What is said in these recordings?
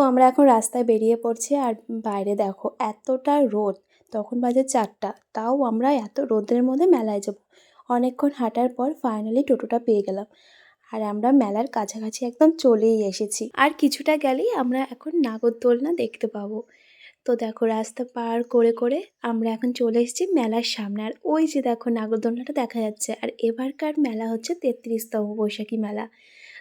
আমরা এখন রাস্তায় বেরিয়ে পড়ছি আর বাইরে দেখো এতটা রোদ। তখন বাজে চারটা। তাও আমরা এত রোদের মধ্যে মেলায় যাব। অনেকক্ষণ হাঁটার পর ফাইনালি টোটোটা পেয়ে গেলাম। আর আমরা মেলার কাছাকাছি একদম চলেই এসেছি। আর কিছুটা গেলেই আমরা এখন নাগরদোলনা দেখতে পাবো। তো দেখো রাস্তা পার করে করে আমরা এখন চলে এসেছি মেলার সামনে। আর ওই যে দেখো নাগরদোলনাটা দেখা যাচ্ছে। আর এবারকার মেলা হচ্ছে তেত্রিশতম বৈশাখী মেলা।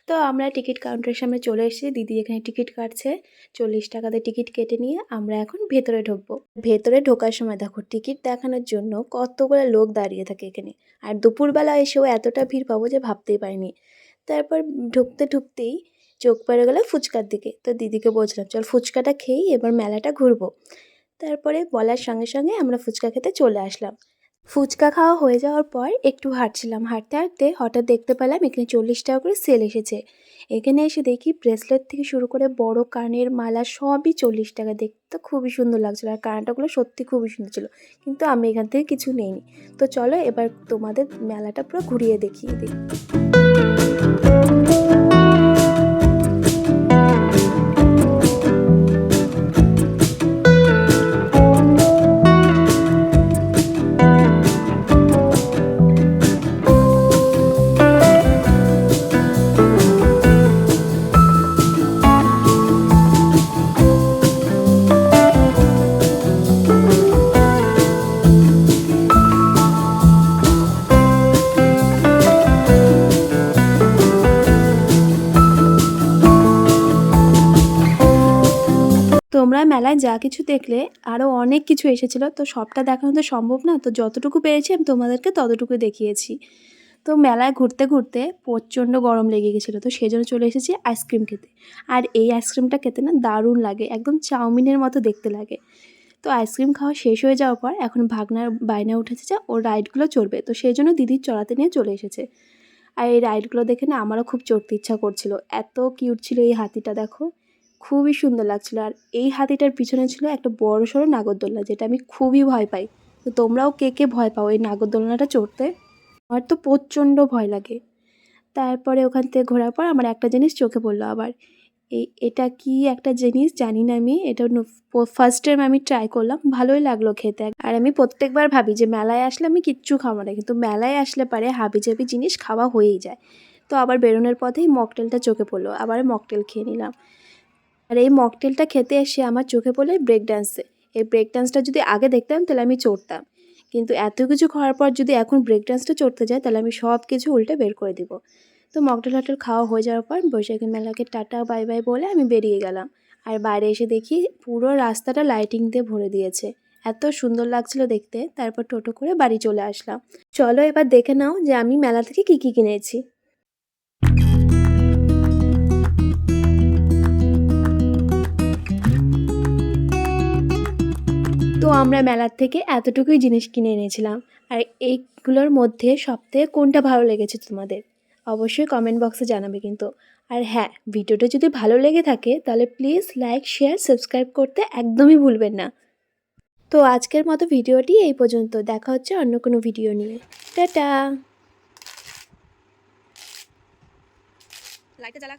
তো আমরা টিকিট কাউন্টারের সামনে চলে এসেছি। দিদি এখানে টিকিট কাটছে। চল্লিশ টাকাতে টিকিট কেটে নিয়ে আমরা এখন ভেতরে ঢুকবো। ভেতরে ঢোকার সময় দেখো, টিকিট দেখানোর জন্য কতগুলো লোক দাঁড়িয়ে থাকে এখানে। আর দুপুরবেলা এসেও এতটা ভিড় পাবো যে ভাবতেই পারিনি। তারপর ঢুকতে ঢুকতেই চোখ পড়ে গেলো ফুচকার দিকে। তো দিদিকে বলছিলাম, চল ফুচকাটা খেয়েই এবার মেলাটা ঘুরবো। তারপরে বলার সঙ্গে সঙ্গে আমরা ফুচকা খেতে চলে আসলাম। ফুচকা খাওয়া হয়ে যাওয়ার পর একটু হাঁটছিলাম। হাঁটতে হাঁটতে হঠাৎ দেখতে পেলাম এখানে চল্লিশ টাকা করে সেল এসেছে। এখানে এসে দেখি ব্রেসলেট থেকে শুরু করে বড় কানের মালা সবই চল্লিশ টাকা। দেখতে খুবই সুন্দর লাগছিল আর কানাটাগুলো সত্যি খুবই সুন্দর ছিল। কিন্তু আমি এখান থেকে কিছু নেইনি। তো চলো এবার তোমাদের মেলাটা পুরো ঘুরিয়ে দেখিয়ে দিই। তোমরা মেলায় যা কিছু দেখলে আরও অনেক কিছু এসেছিল। তো সবটা দেখানো তো সম্ভব না। তো যতটুকু পেরেছি আমি তোমাদেরকে ততটুকু দেখিয়েছি। তো মেলায় ঘুরতে ঘুরতে প্রচণ্ড গরম লেগে গেছিল। তো সেজন্য চলে এসেছি আইসক্রিম খেতে। আর এই আইসক্রিমটা খেতে না দারুণ লাগে। একদম চাউমিনের মতো দেখতে লাগে। তো আইসক্রিম খাওয়া শেষ হয়ে যাওয়ার পর এখন ভাগনার বায়না উঠেছে যে ওর রাইডগুলো চড়বে। তো সেই জন্য দিদির চড়াতে নিয়ে চলে এসেছে। আর এই রাইডগুলো দেখে না আমারও খুব চড়তে ইচ্ছা করছিল। এত কিউট ছিল এই হাতিটা, দেখো। খুবই সুন্দর লাগছিল। আর এই হাতিটার পিছনে ছিল একটা বড় সড়ো নাগরদোলনা, যেটা আমি খুবই ভয় পাই। তো তোমরাও কে কে ভয় পাও এই নাগরদোলনাটা চড়তে? আমার তো প্রচণ্ড ভয় লাগে। তারপরে ওখান থেকে ঘোরার পর আমার একটা জিনিস চোখে পড়ল আবার। এই এটা কি একটা জিনিস জানি না আমি, এটা ফার্স্ট টাইম আমি ট্রাই করলাম, ভালোই লাগল খেতে। আর আমি প্রত্যেকবার ভাবি যে মেলায় আসলে আমি কিচ্ছু খাব না, কিন্তু মেলায় আসলে পারে হাবি জাবি জিনিস খাওয়া হয়েই যায়। তো আবার বেরোনোর পথেই মকটেলটা চোখে পড়ল, আবার মকটেল খেয়ে নিলাম। আর এই মকটেলটা খেতে এসে আমার চোখে পড়ল ব্রেক ডান্সে এই ব্রেক ডান্সটা যদি আগে দেখতাম, তাহলে আমি চড়তাম। কিন্তু এত কিছু খাওয়ার পর যদি এখন ব্রেক ডান্সটা চড়তে যায় তাহলে আমি সব কিছু উল্টে বের করে দিব। তো মকটেল হটেল খাওয়া হয়ে যাওয়ার পর বৈশাখী মেলাকে টাটা, বাই বাই বলে আমি বেরিয়ে গেলাম। আর বাইরে এসে দেখি পুরো রাস্তাটা লাইটিং দিয়ে ভরে দিয়েছে। এত সুন্দর লাগছিল দেখতে। তারপর টোটো করে বাড়ি চলে আসলাম। চলো এবার দেখে নাও যে আমি মেলা থেকে কী কী কিনেছি। তো আমরা মেলার থেকে এতটুকুই জিনিস কিনে এনেছিলাম। আর এইগুলোর মধ্যে সবথেকে কোনটা ভালো লেগেছে তোমাদের? অবশ্যই কমেন্ট বক্সে জানাবে কিন্তু। আর হ্যাঁ ভিডিওটা যদি ভালো লেগে থাকে, তাহলে প্লিজ লাইক শেয়ার সাবস্ক্রাইব করতে একদমই ভুলবেন না। তো আজকের মতো ভিডিওটি এই পর্যন্ত। দেখা হচ্ছে অন্য কোনো ভিডিও নিয়ে। টাটা! লাইটটা জ্বালা